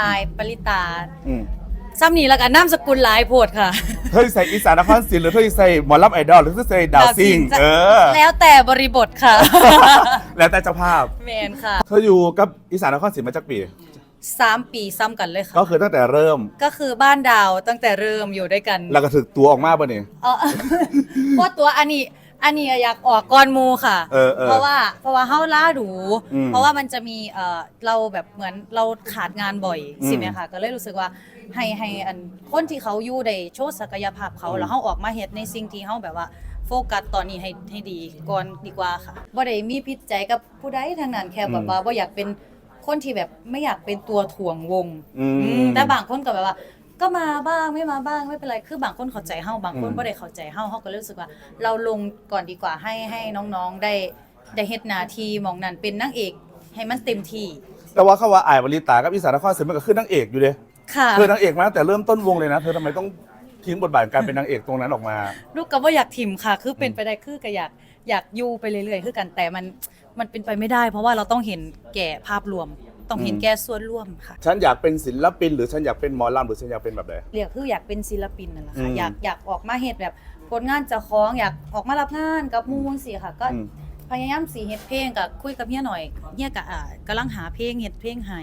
อายปริตาอืมซ้ำนี่แล้วกันนามสกุลหลายโพดค่ะ เธอใส่อีสานนครศรีหรือเธอใส่หมอลำไอดอลหรือเธอใส่ดาวซิงจะเออ แล้วแต่บริบทค่ะ แล้วแต่เจ้าภาพ แมนค่ะ เธออยู่กับอีสานนครศรีมาจากปี สามปีซ้ำกันเลยค่ะ ก็คือตั้งแต่เริ่ม ก็คือบ้านดาวตั้งแต่เริ่มอยู่ด้วยกันแล้วก็ถึกตัวออกมาป่ะเนี่ย เออ เพราะตัวอันนี้ อันนี้อยากออกก่อนหมูค่ะ เออเออ เพราะว่าเพราะว่าเฮาล่าดู อืมเพราะว่ามันจะมีเออเราแบบเหมือนเราขาดงานบ่อยอืมใช่ไหมคะก็เลยรู้สึกว่าให้ให้อันคนที่เขาอยู่ได้โชว์ศักยภาพเขาอืม แล้วเฮาออกมาเฮ็ดในสิ่งที่เฮาแบบว่าโฟกัสตอนนี้ให้ให้ดีก่อนดีกว่าค่ะบ่ได้มีพิษใจกับผู้ใดทั้งนั้นแค่แบบว่าบ่อยากเป็นคนที่แบบไม่อยากเป็นตัวถ่วงวง อืมอืมแต่บางคนก็แบบว่า ก็มาบ้างไม่มาบ้างไม่เป็นไรคือบางคนเข้าใจเฮาบางคนอืมบ่ได้เข้าใจเฮาเฮาก็เลยรู้สึกว่า เราลงก่อนดีกว่าให้ให้น้องๆได้ได้เฮ็ดหน้าที่หมองนั้นเป็นนางเอกให้มันเต็มที่แต่ว่าเขาว่าอายบริตากับอีสานนครศรีมันก็คือนางเอกอยู่เลยค่ะ เธอนางเอกมาตั้งแต่เริ่มต้นวงเลยนะ เธอทำไมต้องทิ้งบทบาทการเป็นนางเอกตรงนั้นออกมา ลูกก็บ่อยากถิ่มค่ะ คือเป็นไปได้คือก็อยากอยากอยู่ไปเรื่อยๆ คือกันแต่มันมันเป็นไปไม่ได้ เพราะว่าเราต้องเห็นแก่ภาพรวม ต้องเห็นอืมแก่ส่วนร่วมค่ะ ฉันอยากเป็นศิลปิน หรือฉันอยากเป็นหมอลำหรือฉันอยากเป็นแบบไหน เรียกคืออยากเป็นศิลปินนั่นแหละอืค่ะมอยากอยากออกมาเฮ็ดแบบผลงานเจะคล้าของอยากออกมารับงานกับหมู่จังซี่ค่ะ ก็อืม พยายามสีเฮ็ดเพลงกับคุยกับเฮียหน่อยเฮียก็อ่ากำลังหาเพลงเฮ็ดเพลงให้